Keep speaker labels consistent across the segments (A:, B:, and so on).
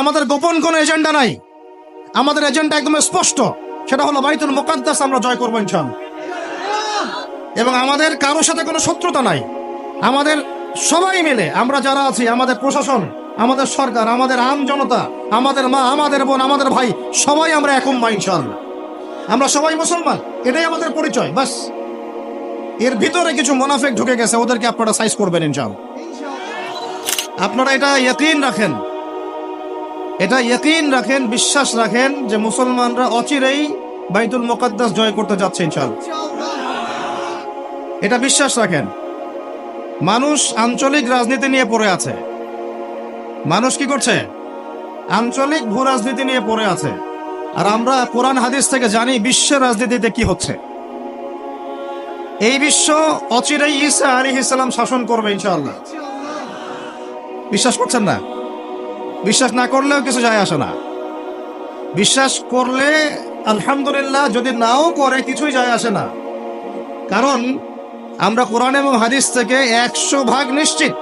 A: আমাদের গোপন কোনো এজেন্ডা নাই। আমাদের এজেন্ডা একদম স্পষ্ট। সেটা হলো বাইতুল মোকাদ্দাস আমরা জয় করব ইনশাল এবং আমাদের কারোর সাথে কোনো শত্রুতা নাই। আমাদের সবাই মিলে, আমরা যারা আছি, আমাদের প্রশাসন, আমাদের সরকার, আমাদের আম জনতা, আমাদের মা, আমাদের বোন, আমাদের ভাই, সবাই আমরা এখন মা ইনশাল্লাহ আমরা সবাই মুসলমান, এটাই আমাদের পরিচয়, বাস। এর ভিতরে কিছু মোনাফেক ঢুকে গেছে, ওদেরকে আপনারা সাইজ করবেন ইনশাল্লাহ আপনারা এটা ইয়কিন রাখেন। এটা ইয়কিন রাখেন, বিশ্বাস রাখেন যে মুসলমানরা অচিরেই বাইতুল মোকাদ্দাস জয় করতে যাচ্ছে ইনশাল্লাহ এটা বিশ্বাস রাখেন। মানুষ আঞ্চলিক রাজনীতি নিয়ে পড়ে আছে। মানুষ কি করছে? আঞ্চলিক ভূ রাজনীতি নিয়ে পড়ে আছে। আর আমরা কোরআন হাদিস থেকে জানি বিশ্বের রাজনীতিতে কি হচ্ছে। এই বিশ্ব অচিরেই ঈসা আলী ইসলাম শাসন করবে ইনশাআল্লাহ। বিশ্বাস করছেন না? বিশ্বাস না করলেও কিছু যায় আসে না। বিশ্বাস করলে, আলহামদুলিল্লাহ, যদি নাও করে, কিছুই যায় আসে না। কারণ, আমরা কোরআন এবং হাদিস থেকে একশো ভাগ নিশ্চিত।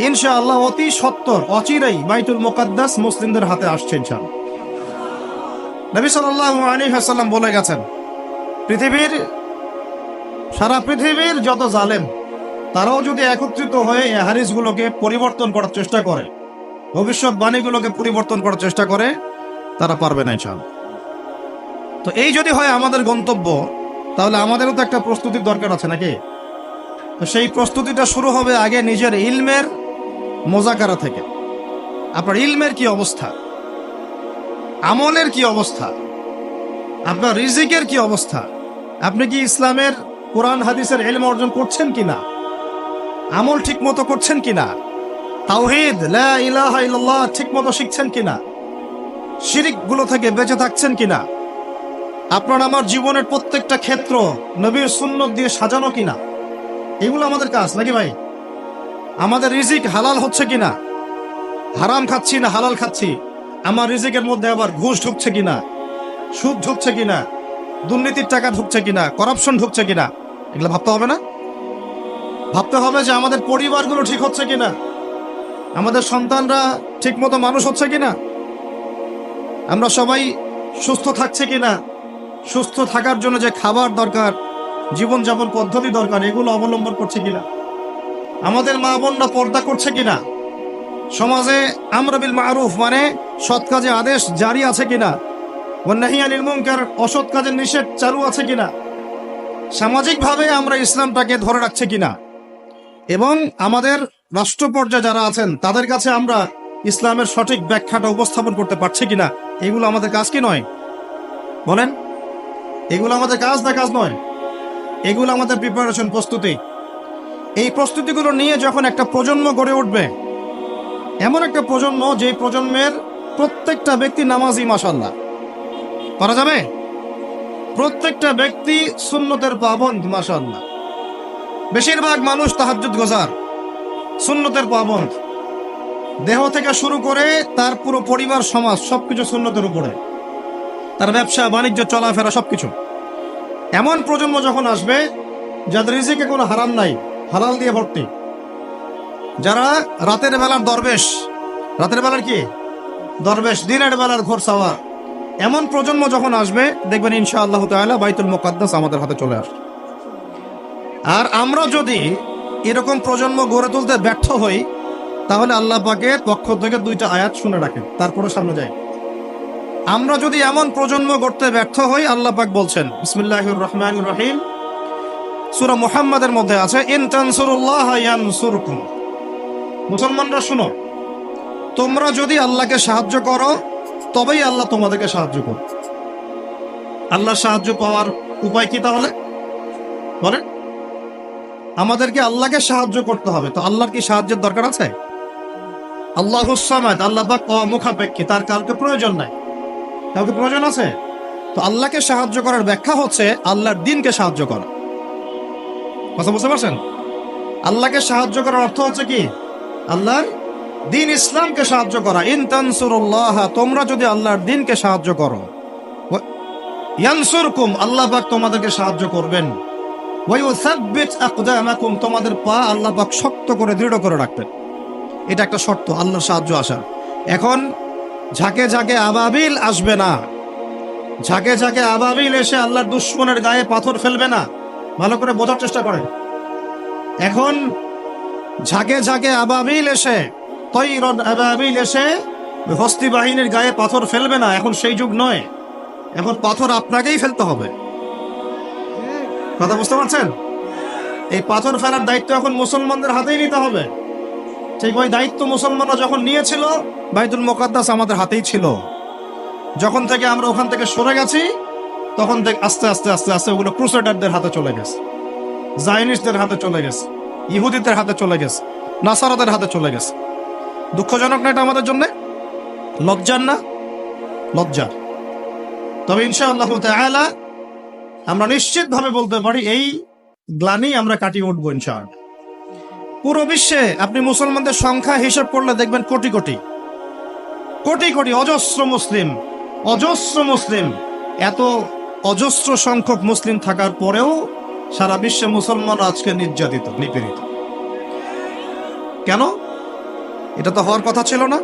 A: ইনশাআল্লাহ অতি সত্তর, অচিরেই বাইতুল মোকাদ্দাস মুসলিমদের হাতে আসছে ইনশাআল্লাহ। নবী সাল্লাল্লাহু আলাইহি ওয়াসাল্লাম বলে গেছেন, পৃথিবীর, সারা পৃথিবীর যত জালেম, তারাও যদি একত্রিত হয়ে এই হারিসগুলোকে পরিবর্তন করার চেষ্টা করে ভবিষ্যৎবাণীগুলোকে পরিবর্তন করার চেষ্টা করে, তারা পারবে না ইনশাআল্লাহ তো এই যদি হয় আমাদের গন্তব্য, তাহলে আমাদেরও তো একটা প্রস্তুতির দরকার আছে নাকি? তো সেই প্রস্তুতিটা শুরু হবে আগে নিজের ইলমের মোজাকারা থেকে। আপনার ইলমের কি অবস্থা? আমলের কি অবস্থা? আপনার রিজিকের কি অবস্থা? আপনি কি ইসলামের কোরআন, হাদিসের এলম অর্জন করছেন কিনা? আমল ঠিক মতো করছেন কিনা? তাওহিদ ইলাহা ঠিক মতো শিখছেন কিনা? শিরিকগুলো থেকে বেঁচে থাকছেন কিনা? আপনার আমার জীবনের প্রত্যেকটা ক্ষেত্র নবীর সুন্নত দিয়ে সাজানো কিনা? এগুলো আমাদের কাজ, নাকি ভাই? আমাদের রিজিক হালাল হচ্ছে কিনা? হারাম খাচ্ছি না হালাল খাচ্ছি? আমার রিজিকের মধ্যে আবার ঘুষ ঢুকছে কিনা? সুদ ঢুকছে কিনা? দুর্নীতির টাকা ঢুকছে কিনা? করাপশন ঢুকছে কিনা? এগুলো ভাবতে হবে না? ভাবতে হবে যে আমাদের পরিবারগুলো ঠিক হচ্ছে কিনা? আমাদের সন্তানরা ঠিক মতো মানুষ হচ্ছে কিনা? আমরা সবাই সুস্থ থাকছে কিনা? সুস্থ থাকার জন্য যে খাবার দরকার, জীবনযাপন পদ্ধতি দরকার, এগুলো অবলম্বন করছে কিনা? আমাদের মা বোনরা পর্দা করছে কিনা? সমাজে আমরা বিল মারুফ মানে সৎ কাজে আদেশ জারি আছে কিনা? ওয়ান্নাহি অসৎ কাজের নিষেধ চালু আছে কিনা? সামাজিকভাবে আমরা ইসলামটাকে ধরে রাখছে কিনা? এবং আমাদের রাষ্ট্র পর্যায়ে যারা আছেন, তাদের কাছে আমরা ইসলামের সঠিক ব্যাখ্যাটা উপস্থাপন করতে পারছি কিনা, এগুলো আমাদের কাজ কি নয়? বলেন, এগুলো আমাদের কাজ না কাজ নয়? এগুলো আমাদের প্রিপারেশন প্রস্তুতি। এই প্রস্তুতিগুলো নিয়ে যখন একটা প্রজন্ম গড়ে উঠবে, এমন একটা প্রজন্ম যে প্রজন্মের প্রত্যেকটা ব্যক্তি নামাজি মাসাল্লাহ করা যাবে? প্রত্যেকটা ব্যক্তি সুন্নতের পাবন্দ মাসাল্লাহ বেশিরভাগ মানুষ তাহাজ্জুদ গোজার। সুন্নতের পাবন্দ। দেহ থেকে শুরু করে তার পুরো পরিবার, সমাজ, সবকিছু সুন্নতের উপরে। তার ব্যবসা, বাণিজ্য, চলাফেরা, সবকিছু। এমন প্রজন্ম যখন আসবে, যাদের রিজিকে কোনো হারাম নাই, হালাল দিয়ে ভর্তি। যারা রাতের বেলার দরবেশ, রাতের বেলার কি? দরবেশ, দিনের বেলার ঘোর সাওয়ার এমন প্রজন্ম যখন আসবে, দেখবেন ইনশা আল্লাহ তাআলা বাইতুল মোকাদ্দাস আমাদের হাতে চলে আসবে। আর আমরা যদি এরকম প্রজন্ম গড়ে তুলতে ব্যর্থ হই, তাহলে আল্লাহ পাকের পক্ষ থেকে দুইটা আয়াত শুনে রাখেন তারপরে সামনে যাই। আমরা যদি এমন প্রজন্ম গড়তে ব্যর্থ হই, আল্লাহ পাক বলছেন, বিসমিল্লাহির রহমানির রহিম। সুরা মুহাম্মাদের মধ্যে আছে, ইন তানসুরুল্লাহ ইয়ানসুরকুম। মুসলমানরা শুনো, তোমরা যদি আল্লাহকে সাহায্য করো, তবেই আল্লাহ তোমাদেরকে সাহায্য করো আল্লাহ সাহায্য পাওয়ার উপায় কি তাহলে? বলেন। আমাদেরকে আল্লাহকে সাহায্য করতে হবে। তো আল্লাহর কি সাহায্যের দরকার আছে? আল্লাহ আল্লাহ পাক মুখাপেক্ষী তার কাউকে প্রয়োজন নাই। কাউকে প্রয়োজন আছে? তো আল্লাহকে সাহায্য করার ব্যাখ্যা হচ্ছে আল্লাহর দিনকে সাহায্য করা। কথা বুঝতে পারছেন? আল্লাহকে সাহায্য করার অর্থ হচ্ছে কি? আল্লাহর দিন ইসলামকে সাহায্য করা। ইন তানসুরুল্লাহ, তোমরা যদি আল্লাহর দিনকে সাহায্য করো। ইয়ানসুরকুম, আল্লাহ পাক তোমাদেরকে সাহায্য করবেন। তোমাদের পা আল্লাহ পাক শক্ত করে, দৃঢ় করে রাখবেন। এটা একটা শর্ত, আল্লাহর সাহায্য আসা এখন ঝাঁকে ঝাঁকে আবাবিল আসবে না। ঝাঁকে ঝাঁকে আবাবিল এসে আল্লাহর দুশ্মনের গায়ে পাথর ফেলবে না। ভালো করে বোঝার চেষ্টা করেন। এখন ঝাঁকে ঝাঁকে আবাবিল এসে, তৈরন আবাবিল এসে হস্তি বাহিনীর গায়ে পাথর ফেলবে না। এখন সেই যুগ নয়। এখন পাথর আপনাকেই ফেলতে হবে। কথা বুঝতে পারছেন? এই পাথর ফেলার দায়িত্ব এখন মুসলমানদের হাতেই নিতে হবে। ঠিক ওই দায়িত্ব মুসলমানরা যখন নিয়েছিল, বাইতুল মোকাদ্দাস আমাদের হাতেই ছিল। যখন থেকে আমরা ওখান থেকে সরে গেছি, তখন থেকে আস্তে আস্তে আস্তে আস্তে ওগুলো ক্রুসেডারদের হাতে চলে গেছে। জাইনিস্টদের হাতে চলে গেছে। ইহুদিদের হাতে চলে গেছে। নাসারাদের হাতে চলে গেছে। দুঃখজনক না এটা আমাদের জন্য? লজ্জার না? লজ্জা তবে ইনশাআল্লাহ তাআলা আমরা নিশ্চিতভাবে বলতে পারি এই গ্লানি আমরা কাটিয়ে উঠবো ইনশাআল্লাহ। পুরো বিশ্বে আপনি মুসলমানদের সংখ্যা হিসাব করলে দেখবেন কোটি কোটি। কোটি কোটি অজস্র মুসলিম অজস্র মুসলিম। এত অজস্র সংখ্যক মুসলিম থাকার পরেও সারা বিশ্বে মুসলমান আজকে নির্যাতিত, নিপীড়িত। কেন? এটা তো হওয়ার কথা ছিল না।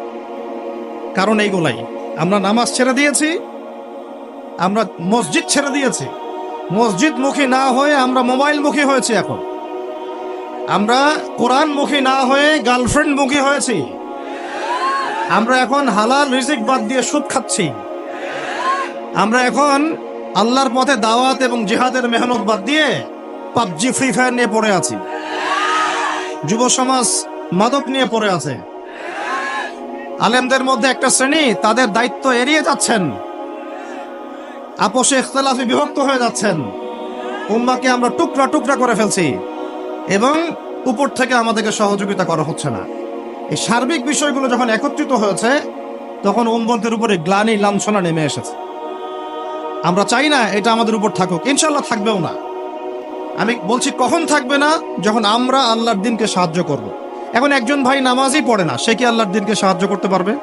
A: কারণ এইগুলাই। আমরা নামাজ ছেড়ে দিয়েছি, আমরা মসজিদ ছেড়ে দিয়েছি। মসজিদ মুখী না হয়ে আমরা মোবাইল মুখী হয়েছি এখন। আমরা কোরআন মুখী না হয়ে গার্লফ্রেন্ড মুখী হয়েছি। আমরা এখন হালাল রিজিক বাদ দিয়ে সুদ খাচ্ছি। আমরা এখন আল্লাহর পথে দাওয়াত এবং জিহাদের মেহনত বাদ দিয়ে পাবজি, ফ্রি ফায়ার নিয়ে পড়ে আছি। যুব সমাজ মাদক নিয়ে পড়ে আছে। আলেমদের মধ্যে একটা শ্রেণি, তাদের দায়িত্ব এড়িয়ে যাচ্ছেন। আপোষে ইখতলাফে বিভক্ত হয়ে যাচ্ছেন। উম্মাকে আমরা টুকরা টুকরা করে ফেলছি। এবং উপর থেকে আমাদেরকে সহযোগিতা করা হচ্ছে না। এই সার্বিক বিষয়গুলো যখন একত্রিত হয়েছে, তখন উম্মতের উপরে গ্লানি লাঞ্ছনা নেমে এসেছে। আমরা চাই না এটা আমাদের উপর থাকুক। ইনশাল্লাহ থাকবেও না। আমি বলছি, কখন থাকবে না? যখন আমরা আল্লাহর দিনকে সাহায্য করব। এখন একজন ভাই নামাজই পড়ে না, সে কি আল্লাহর দিনকে সাহায্য করতে পারবে?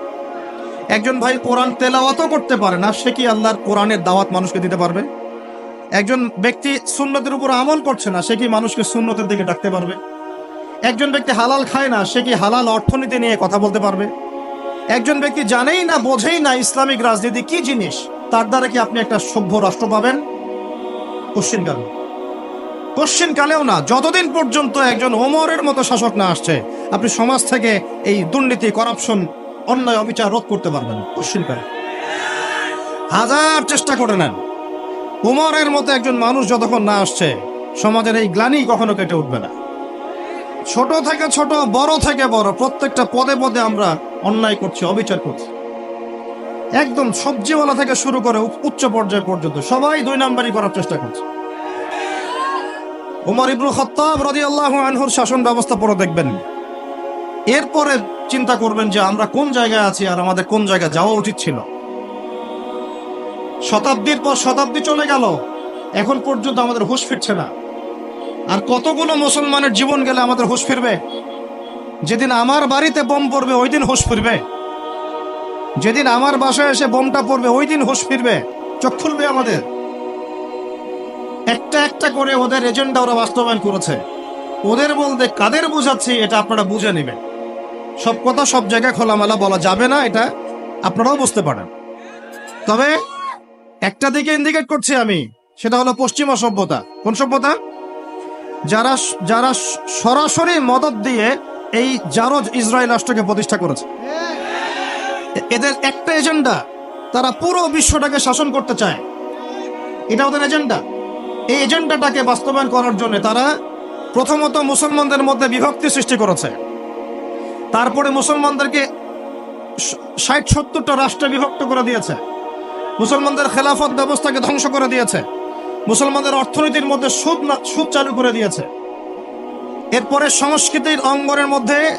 A: একজন ভাই কোরআন তেলাওয়াতও করতে পারে না, সে কি আল্লাহর কোরআনের দাওয়াত মানুষকে দিতে পারবে? একজন ব্যক্তি সুন্নতের উপর আমল করছে না, সে কি মানুষকে সুন্নতের দিকে ডাকতে পারবে? একজন ব্যক্তি হালাল খায় না, সে কি হালাল অর্থনীতি নিয়ে কথা বলতে পারবে? একজন ব্যক্তি জানেই না, বোঝেই না ইসলামিক রাজনীতি কি জিনিস, তার দ্বারা কি আপনি একটা সভ্য রাষ্ট্র পাবেন? কোশ্চিন কাল কোশ্চিন কালেও না, যতদিন পর্যন্ত একজন ওমরের মতো শাসক না আসছে, আপনি সমাজ থেকে এই দুর্নীতি, করাপশন অন্যায় অবিচার রোধ করতে পারবেন কালে হাজার চেষ্টা করে নেন। উমরের মতো একজন মানুষ যতক্ষণ না আসছে, সমাজের এই গ্লানি কখনো কেটে উঠবে না। ছোট থেকে ছোট, বড় থেকে বড়, প্রত্যেকটা পদে পদে আমরা অন্যায় করছি, অবিচার করছি। একদম সবজিওয়ালা থেকে শুরু করে উচ্চ পর্যায় পর্যন্ত সবাই দুই নাম্বারই করার চেষ্টা করছে। উমর ইবনুল খত্তাব রাদিয়াল্লাহু আনহুর শাসন ব্যবস্থা পরে দেখবেন। এরপরে চিন্তা করবেন যে আমরা কোন জায়গায় আছি আর আমাদের কোন জায়গায় যাওয়া উচিত ছিল। শতাব্দীর পর শতাব্দী চলে গেল। এখন পর্যন্ত আমাদের হুঁশ ফিরছে না। আর কতগুলো মুসলমানের জীবন গেলে আমাদের হুঁশ ফিরবে? যেদিন আমার বাড়িতে বোম পড়বে, ওই দিন হুঁশ ফিরবে। যেদিন আমার বাসায় এসে বোমটা পড়বে, ওই দিন হুঁশ ফিরবে। চোখ খুলবে আমাদের। একটা একটা করে ওদের এজেন্ডা ওরা বাস্তবায়ন করেছে। ওদের বলতে কাদের বোঝাচ্ছি, এটা আপনারা বুঝে নেবেন। সব কথা সব জায়গায় খোলামেলা বলা যাবে না, এটা আপনারাও বুঝতে পারেন। তবে একটা দিকে ইন্ডিকেট করছি আমি, সেটা হলো পশ্চিমা সভ্যতা কোন সভ্যতা? যারা যারা সরাসরি মদত দিয়ে এই জারজ ইসরায়েল রাষ্ট্রকে প্রতিষ্ঠা করেছে। এদের একটা এজেন্ডা, তারা পুরো বিশ্বটাকে শাসন করতে চায়। এটা ওদের এজেন্ডা। এই এজেন্ডাটাকে বাস্তবায়ন করার জন্য তারা প্রথমত মুসলমানদের মধ্যে বিভক্তি সৃষ্টি করেছে। তারপরে মুসলমানদেরকে ষাট সত্তরটা রাষ্ট্রে বিভক্ত করে দিয়েছে। মুসলমানদের খেলাফত ব্যবস্থাকে ধ্বংস করে দিয়েছে। মুসলমানদের অর্থনীতির মধ্যে সুদ না সুদ চালু করে দিয়েছে। এরপরে সংস্কৃতির অঙ্গনের মধ্যে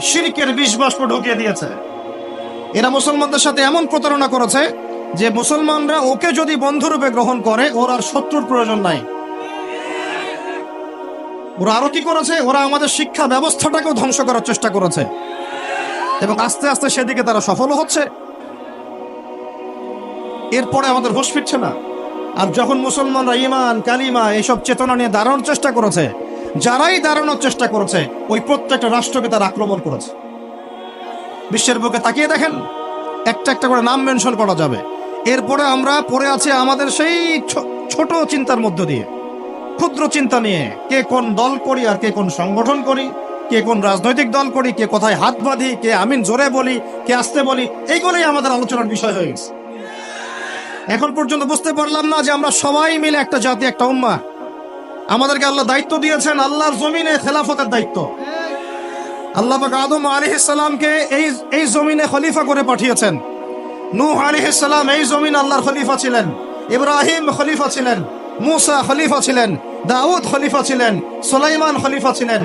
A: শিরিকের বাষ্প ঢুকিয়ে দিয়েছে। এরা মুসলমানদের সাথে এমন প্রতারণা করেছে যে মুসলমানরা ওকে যদি বন্ধুরূপে গ্রহণ করে, ওর আর শত্রুর প্রয়োজন নাই। ওরা আরও কি করেছে? ওরা আমাদের শিক্ষা ব্যবস্থাটাকেও ধ্বংস করার চেষ্টা করেছে। এবং আস্তে আস্তে সেদিকে তারা সফলও হচ্ছে। এরপরে আমাদের হোশ ফিরছে না। আর যখন মুসলমানরা ইমান কালিমা এইসব চেতনা নিয়ে দাঁড়ানোর চেষ্টা করেছে, যারাই দাঁড়ানোর চেষ্টা করেছে, ওই প্রত্যেকটা রাষ্ট্রকে তারা আক্রমণ করেছে। বিশ্বের বুকে তাকিয়ে দেখেন, একটা একটা করে নাম মেনশন করা যাবে। এরপরে আমরা পড়ে আছি আমাদের সেই ছোট চিন্তার মধ্য দিয়ে। ক্ষুদ্র চিন্তা নিয়ে কে কোন দল করি আর কে কোন সংগঠন করি, কে কোন রাজনৈতিক দল করি, কে কোথায় হাত বাঁধি, কে আমিন জোরে বলি, কে আসতে বলি, এইগুলোই আমাদের আলোচনার বিষয় হয়ে গেছে। এখন পর্যন্ত বুঝতে পারলাম না যে আমরা সবাই মিলে একটা জাতি, একটা উম্মা। আমাদেরকে আল্লাহ দায়িত্ব দিয়েছেন, আল্লাহর জমিনে খেলাফতের দায়িত্ব। আল্লাহ আদম আলাইহিস সালামকে এই এই জমিনে খলিফা করে পাঠিয়েছেন। নূহ আলাইহিস সালাম এই জমিন আল্লাহর খলিফা ছিলেন। ইব্রাহিম খলিফা ছিলেন। মুসা খলিফা ছিলেন, দাউদ খলিফা ছিলেন, সুলাইমান খলিফা ছিলেন,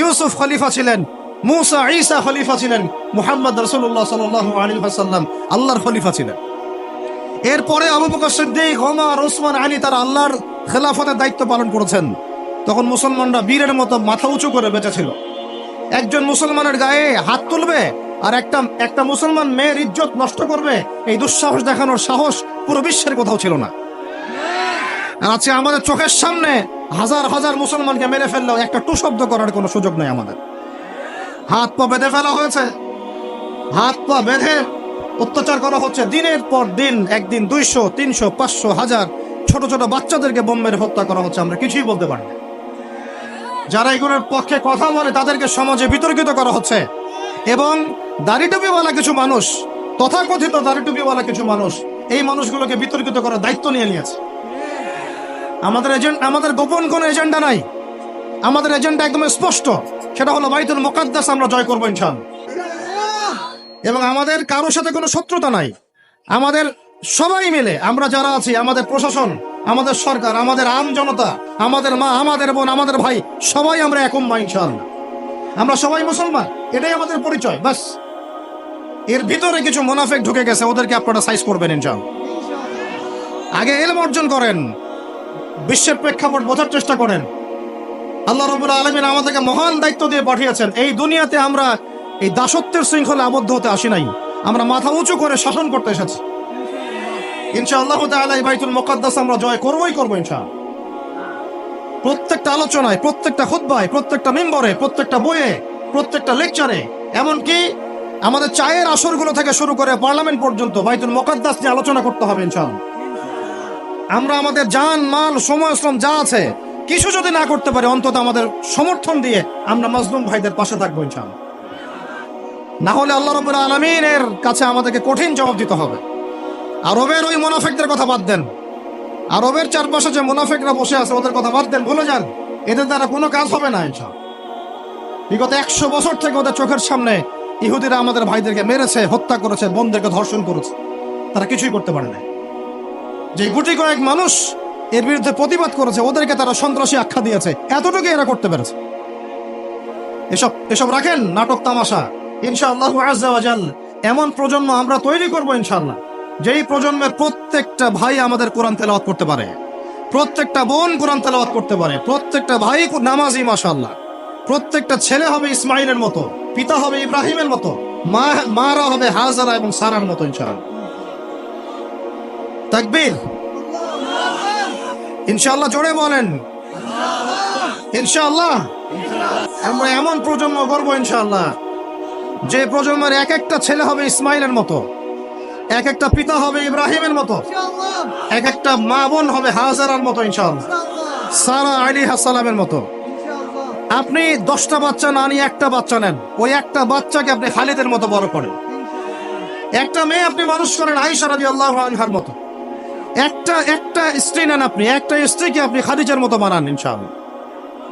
A: ইউসুফ খলিফা ছিলেন, মুসা ঈসা খলিফা ছিলেন, মুহাম্মদ আলাইহি ওয়াসাল্লাম আল্লাহর খলিফা ছিলেন। এরপরে আবু বকর সিদ্দিক, ওমর ওসমান আলী তারা আল্লাহর খেলাফতের দায়িত্ব পালন করেছেন। তখন মুসলমানরা বীরের মতো মাথা উঁচু করে বেঁচে ছিল একজন মুসলমানের গায়ে হাত তুলবে আর একটা একটা মুসলমান মেয়ের ইজ্জত নষ্ট করবে, এই দুঃসাহস দেখানোর সাহস পুরো বিশ্বের কোথাও ছিল না। আজকে আমাদের চোখের সামনে হাজার হাজার মুসলমানকে মেরে ফেললেও একটা টু শব্দ করার কোনো সুযোগ নেই আমাদের। হাত পা বেঁধে ফেলা হয়েছে। হাত পা বেঁধে অত্যাচার করা হচ্ছে দিনের পর দিন, একদিন দুইশো, তিনশো, পাঁচশো, হাজার ছোট ছোট বাচ্চাদেরকে বোম মেরে হত্যা করা হচ্ছে, আমরা কিছুই বলতে পারি না। যারা এগুলোর পক্ষে কথা বলে তাদেরকে সমাজে বিতর্কিত করা হচ্ছে। এবং দাড়িটুপিওয়ালা কিছু মানুষ, তথাকথিত দাড়িটুপিওয়ালা কিছু মানুষ এই মানুষগুলোকে বিতর্কিত করার দায়িত্ব নিয়ে নিয়েছে। আমাদের এজেন্ট আমাদের গোপন কোনো এজেন্ডা নাই। আমাদের এজেন্ডা একদম স্পষ্ট। সেটা হলো বাইতুল মোকাদ্দাস আমরা জয় করব ইনশাআল্লাহ। এবং আমাদের কারোর সাথে কোনো শত্রুতা নাই। আমাদের সবাই মিলে, আমরা যারা আছি, আমাদের প্রশাসন, আমাদের সরকার, আমাদের আম জনতা, আমাদের মা, আমাদের বোন, আমাদের ভাই, সবাই আমরা একম মা ইনশাআল্লাহ। আমরা সবাই মুসলমান, এটাই আমাদের পরিচয়, বাস। এর ভিতরে কিছু মোনাফেক ঢুকে গেছে, ওদেরকে আপনারা সাইজ করবেন ইনশাআল্লাহ। আগে এলম অর্জন করেন। বিশ্বের প্রেক্ষাপট বোঝার চেষ্টা করেন। আল্লাহ রবুল আলমিন আমাদেরকে মহান দায়িত্ব দিয়ে পাঠিয়েছেন, এই দুনিয়াতে আমরা এই দাসত্বের শৃঙ্খলে আবদ্ধ হতে আসি নাই। আমরা মাথা উঁচু করে শাসন করতে এসেছি। আমরা জয় করব প্রত্যেকটা আলোচনায়, প্রত্যেকটা প্রত্যেকটা মেম্বরে, প্রত্যেকটা বইয়ে, প্রত্যেকটা লেকচারে, এমনকি আমাদের চায়ের আসরগুলো থেকে শুরু করে পার্লামেন্ট পর্যন্ত বাইতুল মুকাদ্দাস নিয়ে আলোচনা করতে হবে ইনশাআল্লাহ। আমরা আমাদের জান, মাল, সময়, শ্রম যা আছে, কিছু যদি না করতে পারি, অন্তত আমাদের সমর্থন দিয়ে আমরা মাজলুম ভাইদের পাশে থাকব ইনশাআল্লাহ। না হলে আল্লাহ রবুল আলমিনের কাছে আমাদেরকে কঠিন জবাব দিতে হবে। আরবের ওই মোনাফেকদের কথা বাদ দেন। আরবের চারপাশে যে মোনাফেকরা বসে আছে, ওদের কথা বাদ দেন, ভুলে যান। এদের দ্বারা কোনো কাজ হবে না ইনশাআল্লাহ। বিগত একশো বছর থেকে ওদের চোখের সামনে ইহুদিরা আমাদের ভাইদেরকে মেরেছে, হত্যা করেছে, বোনদেরকে ধর্ষণ করেছে। তারা কিছুই করতে পারে না যে গুটি কয়েক মানুষ এর বিরুদ্ধে প্রতিবাদ করেছে, ওদেরকে তারা সন্ত্রাসী আখ্যা দিয়েছে। এতটুকু এরা করতে পেরেছে। এসব এসব রাখেন, নাটক তামাশা। ইনশাআল্লাহ আজাল এমন প্রজন্ম আমরা তৈরি করব ইনশাআল্লাহ, যেই প্রজন্মের প্রত্যেকটা ভাই আমাদের কোরআন তেলাওয়াত করতে পারে। প্রত্যেকটা বোন কোরআন তেলাওয়াত করতে পারে। প্রত্যেকটা ভাই নামাজি মাশাআল্লাহ। প্রত্যেকটা ছেলে হবে ইসমাইলের মতো, পিতা হবে ইব্রাহিমের মতো, মা মারা হবে হাজারা এবং সারার মতো ইনশাআল্লাহ। তাকবীর। ইনশাআল্লাহ জোরে বলেন। ইনশাআল্লাহ। আমরা এমন প্রজন্ম গর্ব ইনশাআল্লাহ। যে প্রজন্মের এক একটা ছেলে হবে ইসমাইলের মতো। এক একটা পিতা হবে ইব্রাহিমের মতো। এক একটা মা বোন হবে হাজারার মতো ইনশাআল্লাহ। সারা আলী হাসালামের মতো। আপনি দশটা বাচ্চা না নিয়ে একটা বাচ্চা নেন। ওই একটা বাচ্চাকে আপনি খালিদের মতো বড় করেন। একটা মেয়ে আপনি মানুষ করেন আইসা রাজি আল্লাহ আনহার মতো। একটা একটা স্ত্রী নেন আপনি, একটা স্ত্রীকে আপনি খাদিজার মতো বানান, ইনশাআল্লাহ।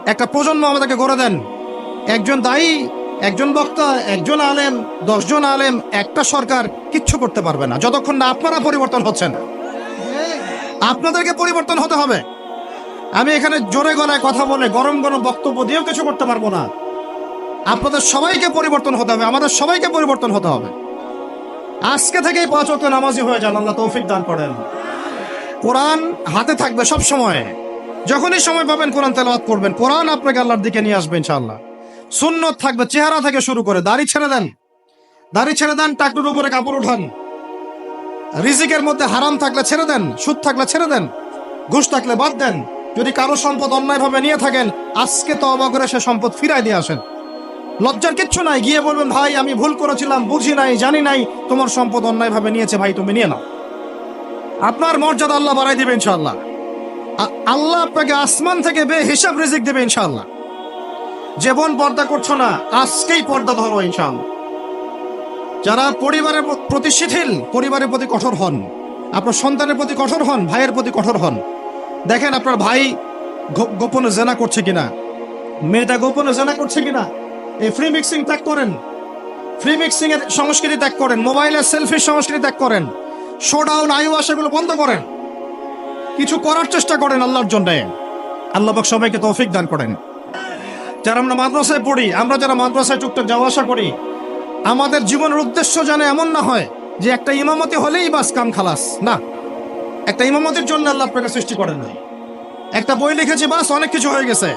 A: একটা প্রজন্ম আমাদেরকে গড়ে দেন। একজন দায়ী, একজন বক্তা, একজন আলেম, দশজন আলেম, একটা সরকার কিচ্ছু করতে পারবে না। যতক্ষণ না আপনারা পরিবর্তন হচ্ছেন। আপনাদেরকে পরিবর্তন হতে হবে। আমি এখানে জোরে গলায় কথা বলে গরম গরম বক্তব্য দিয়েও কিছু করতে পারব না। আপনাদের সবাইকে পরিবর্তন হতে হবে, আমাদের সবাইকে পরিবর্তন হতে হবে। আজকে থেকেই পাঁচ অক্ট নামাজি হয়ে যান, আল্লাহ তৌফিক দান করেন। কোরআন হাতে থাকবে সব সময়। যখনই সময় পাবেন কোরআন তেলাওয়াত করবেন। কোরআন আপনাকে আল্লাহর দিকে নিয়ে আসবে ইনশাআল্লাহ। সুন্নত থাকবে, চেহারা থেকে শুরু করে, দাড়ি ছেড়ে দেন। দাড়ি ছেড়ে দেন টাকটুর উপরে কাপড় উঠান রিজিকের মধ্যে হারাম থাকলে ছেড়ে দেন, সুদ থাকলে ছেড়ে দেন, ঘুষ থাকলে বাদ দেন। যদি কারও সম্পদ অন্যায়ভাবে নিয়ে থাকেন, আজকে তবা করে সে সম্পদ ফিরাই দিয়ে আসেন। লজ্জার কিচ্ছু নাই, গিয়ে বলবেন, ভাই, আমি ভুল করেছিলাম, বুঝি নাই, জানি নাই, তোমার সম্পদ অন্যায়ভাবে নিয়েছে, ভাই, তুমি নিয়ে নাও। আপনার মর্যাদা আল্লাহ বাড়াই দেবে ইনশাল্লাহ আল্লাহ আপনাকে আসমান থেকে বে হিসাব রিজিক দেবে ইনশাল্লাহ যে বোন পর্দা করছ না, আজকেই পর্দা ধরো ইনশাআল্লাহ। যারা পরিবারের প্রতি শিথিল, পরিবারের প্রতি কঠোর হন, আপনার সন্তানের প্রতি কঠোর হন, ভাইয়ের প্রতি কঠোর হন। দেখেন আপনার ভাই গোপনে জেনা করছে কিনা? মেয়েটা গোপনে জেনা করছে কিনা? এই ফ্রি মিক্সিং ত্যাগ করেন। ফ্রি মিক্সিং এর সংস্কৃতি ত্যাগ করেন। মোবাইলের সেলফির সংস্কৃতি ত্যাগ করেন। শোডাউন আয়ু আশাগুলো বন্ধ করেন। কিছু করার চেষ্টা করেন আল্লাহর জন্য। আল্লাহ পাক সবাইকে তৌফিক দান করেন। যারা আমরা মাদ্রাসায় পড়ি, আমরা যারা মাদ্রাসায় টুকটাক যাওয়া আসা করি, আমাদের জীবনের উদ্দেশ্য যেন এমন না হয় যে একটা ইমামতি হলেই বাস কাম খালাস। না, একটা ইমামতির জন্য আল্লাহ আপনাকে সৃষ্টি করেন নাই। একটা বই লিখেছি, বাস অনেক কিছু হয়ে গেছে।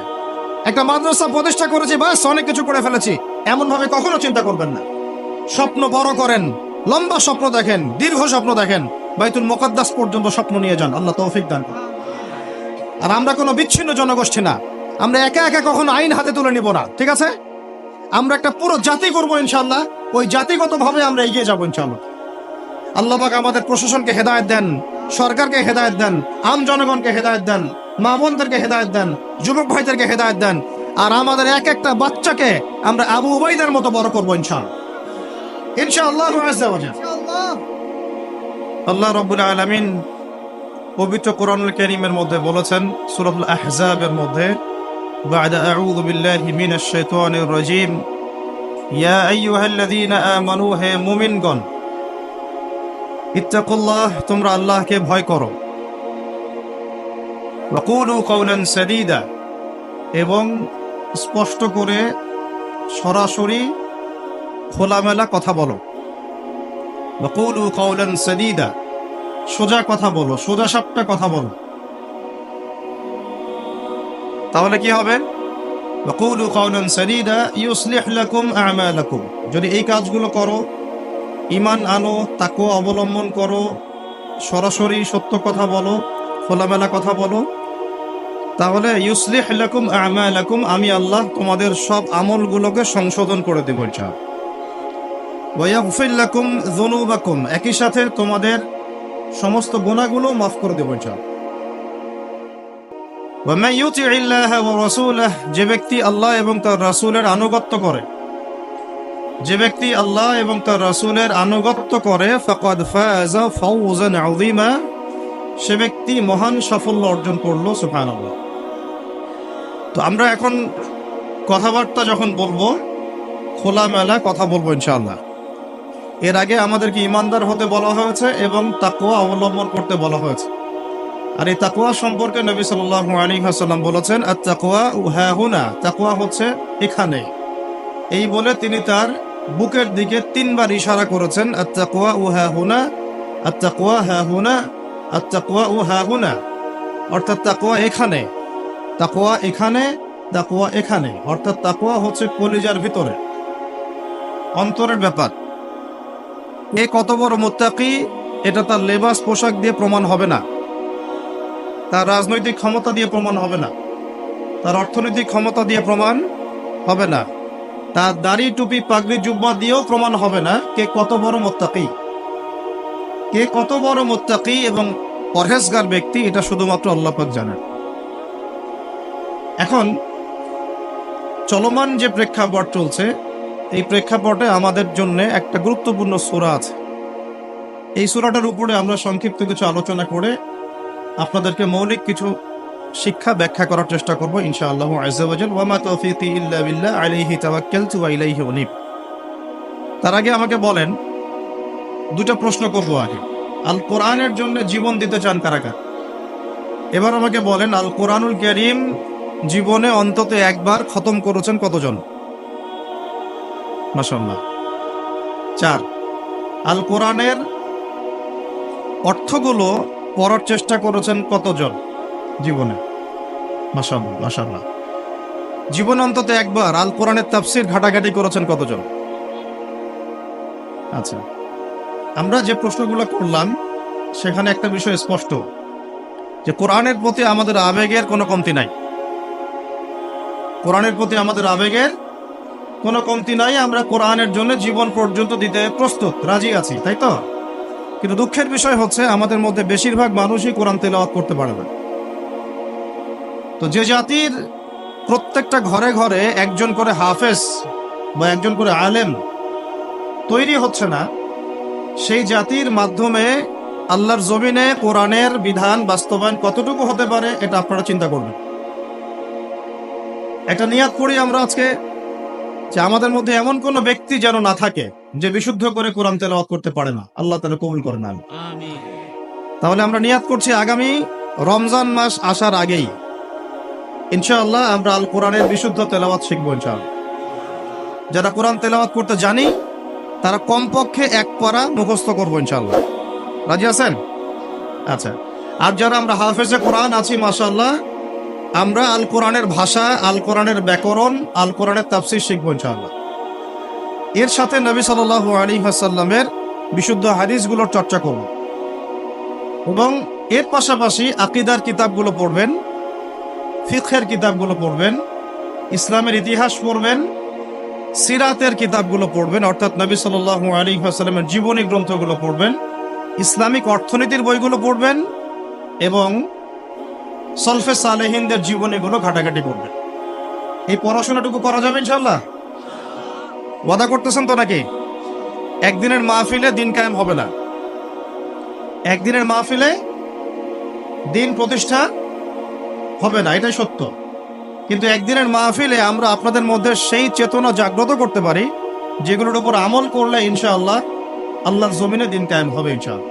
A: একটা মাদ্রাসা প্রতিষ্ঠা করেছি, বাস অনেক কিছু করে ফেলেছি। এমনভাবে কখনো চিন্তা করবেন না। স্বপ্ন বড় করেন। লম্বা স্বপ্ন দেখেন, দীর্ঘ স্বপ্ন দেখেন, বাইতুল মোকাদ্দাস পর্যন্ত স্বপ্ন নিয়ে যান। আল্লাহ তৌফিক দান। আর আমরা কোনো বিচ্ছিন্ন জনগোষ্ঠী না। আমরা একা একা কখনো আইন হাতে তুলে নিব না, ঠিক আছে? আমরা একটা পুরো জাতি করব ইনশাল্লাহ ওই জাতিগতভাবে আমরা এগিয়ে যাব ইনশাল্লাহ আল্লাহ পাক আমাদের প্রশাসনকে হেদায়ত দেন, সরকারকে হেদায়ত দেন, আম জনগণকে হেদায়ত দেন, মা বোনদেরকে হেদায়েত দেন, যুবক ভাইদেরকে হেদায়ত দেন, আর আমাদের এক একটা বাচ্চাকে আমরা আবু উবাইদের মতো বড় করব ইনশাল্লাহ ইনশাআল্লাহ আজ্জা ওয়া জাল। আল্লাহ রব্বুল আলামিন পবিত্র কোরআনুল কারীমের মধ্যে বলেছেন সূরাতুল আহজাবের মধ্যে بعد أعوذ بالله من الشيطان الرجيم يا أيها الذين آمنوا হে মুমিনগণ ইত্তাকুল্লাহ তোমরা আল্লাহকে ভয় করো ওয়াকুলু কওলান সাদীদা এবং স্পষ্ট করে সরাসরি খোলামেলা কথা বলো। সোজা কথা বলো, সোজা সাপটা কথা বলো। তাহলে কি হবে? যদি এই কাজগুলো করো ইমান আনো তাকে অবলম্বন করো, সরাসরি সত্য কথা বলো, খোলামেলা কথা বলো, তাহলে ইউসলিহ লাকুম আমি আল্লাহ তোমাদের সব আমলগুলোকে সংশোধন করে দেব ইনশাআল্লাহ। একই সাথে তোমাদের সমস্ত গুনাহগুলো মাফ করে দেব যে ব্যক্তি আল্লাহ এবং তার রাসূলের আনুগত্য করে, যে ব্যক্তি আল্লাহ এবং তার রাসূলের আনুগত্য করে সে ব্যক্তি মহান সাফল্য অর্জন করল, সুবহানাল্লাহ। তো আমরা এখন কথাবার্তা যখন বলব, খোলামেলা কথা বলব ইনশাআল্লাহ। এর আগে আমাদেরকে ইমানদার হতে বলা হয়েছে এবং তাকওয়া অবলম্বন করতে বলা হয়েছে। আর এই তাকুয়া সম্পর্কে নবী সাল্লাল্লাহু আলাইহি ওয়াসাল্লাম বলেছেন আত তাকওয়া হুনা তাকওয়া হচ্ছে এখানে। এই বলে তিনি তার বুকের দিকে তিনবার ইশারা করেছেন আর আত তাকওয়া হুনা আত তাকওয়া হুনা আত তাকওয়া হুনা অর্থাৎ তাকওয়া এখানে। তাকওয়া এখানে তাকওয়া এখানে। অর্থাৎ তাকুয়া হচ্ছে কলিজার ভিতরে। অন্তরের ব্যাপার। এ কত বড় মোত্তাকি? এটা তার লেবাস, পোশাক দিয়ে প্রমাণ হবে না। তার রাজনৈতিক ক্ষমতা দিয়ে প্রমাণ হবে না। তার অর্থনৈতিক ক্ষমতা দিয়ে প্রমাণ হবে না। তার দাড়ি, টুপি, পাগড়ি, জুব্বা দিয়েও প্রমাণ হবে না কে কত বড় মোত্তাকি। কে কত বড় মোত্তাকি এবং পরহেজগার ব্যক্তি, এটা শুধুমাত্র আল্লাহ পাক জানেন। এখন চলমান যে প্রেক্ষাপট চলছে এই প্রেক্ষাপটে আমাদের জন্য একটা গুরুত্বপূর্ণ সূরা আছে। এই সূরাটার উপরে আমরা সংক্ষিপ্ত কিছু আলোচনা করে আপনাদেরকে মৌলিক কিছু শিক্ষা ব্যাখ্যা করার চেষ্টা করব, ইনশাআল্লাহ আজ্জাওয়াজাল ওয়া মা তৌফিকি ইল্লা তার আগে আমাকে বলেন, দুটো প্রশ্ন করব আগে। আল কোরআনের জন্য জীবন দিতে চান কারা কারা? এবার আমাকে বলেন, আল কোরআনুল কারীম জীবনে অন্তত একবার খতম করেছেন কতজন? মাশাআল্লাহ। চার আল কোরআনের অর্থগুলো পড়ার চেষ্টা করেছেন কতজন জীবনে? মাশাআল্লাহ মাশাআল্লাহ। জীবন অন্তত একবার আল কোরআনের তাফসির ঘাটাঘাটি করেছেন কতজন? আচ্ছা আমরা যে প্রশ্নগুলো করলাম, সেখানে একটা বিষয় স্পষ্ট, যে কোরআনের প্রতি আমাদের আবেগের কোনো কমতি নাই। কোরআনের প্রতি আমাদের আবেগের কোনো কমতি নাই, আমরা কোরআনের জন্য জীবন পর্যন্ত দিতে প্রস্তুত, রাজি আছি, তাই তো? কিন্তু দুঃখের বিষয় হচ্ছে, আমাদের মধ্যে বেশিরভাগ মানুষই কোরআন তেলাওয়াত করতে পারে না। তো যে জাতির প্রত্যেকটা ঘরে ঘরে একজন করে হাফেজ বা একজন করে আলেম তৈরি হচ্ছে না, সেই জাতির মাধ্যমে আল্লাহর জমিনে কোরআনের বিধান বাস্তবায়ন কতটুকু হতে পারে, এটা আপনারা চিন্তা করবেন। একটা নিয়াত করি আমরা আজকে। যে আমাদের মধ্যে এমন কোন ব্যক্তি যেন না থাকে যে বিশুদ্ধ করে কোরআন তেলাওয়াত করতে পারে না। আল্লাহ তালা কবুল করে আমি তাহলে আমরা নিয়াত করছি আগামী রমজান মাস আসার আগেই। ইনশাআল্লাহ আমরা আল কোরআনের বিশুদ্ধ তেলাওয়াত শিখব ইনশাআল্লাহ। যারা কোরআন তেলাওয়াত করতে জানি তারা কমপক্ষে এক পারা মুখস্থ করব ইনশাআল্লাহ। রাজি আছেন? আচ্ছা। আর যারা আমরা হাফেজে কোরআন আছি মাশাআল্লাহ আমরা আল কোরআনের ভাষা আল কোরআনের ব্যাকরণ আল কোরআনের তাফসির শিখব ইনশাআল্লাহ। এর সাথে নবী সাল্লাল্লাহু আলাইহি ওয়াসাল্লামের বিশুদ্ধ হাদিসগুলোর চর্চা করব। এবং এর পাশাপাশি আকিদার কিতাবগুলো পড়বেন, ফিকহের কিতাবগুলো পড়বেন, ইসলামের ইতিহাস পড়বেন, সিরাতের কিতাবগুলো পড়বেন, অর্থাৎ নবী সাল্লাল্লাহু আলাইহি ওয়াসাল্লামের জীবনী গ্রন্থগুলো পড়বেন, ইসলামিক অর্থনীতির বইগুলো পড়বেন এবং সলফে সালেহিনদের জীবনীগুলো ঘাটাঘাটি করবেন এই পড়াশোনাটুকু করা যাবে ইনশাল্লাহ ওয়াদা করতেছেন তো নাকি? একদিনের মাহফিলে দিন কায়েম হবে না। একদিনের মাহফিলে দিন প্রতিষ্ঠা হবে না, এটাই সত্য। কিন্তু একদিনের মাহফিলে আমরা আপনাদের মধ্যে সেই চেতনা জাগ্রত করতে পারি, যেগুলোর উপর আমল করলে ইনশাআল্লাহ আল্লাহর জমিনে দিন কায়েম হবে ইনশাআল্লাহ।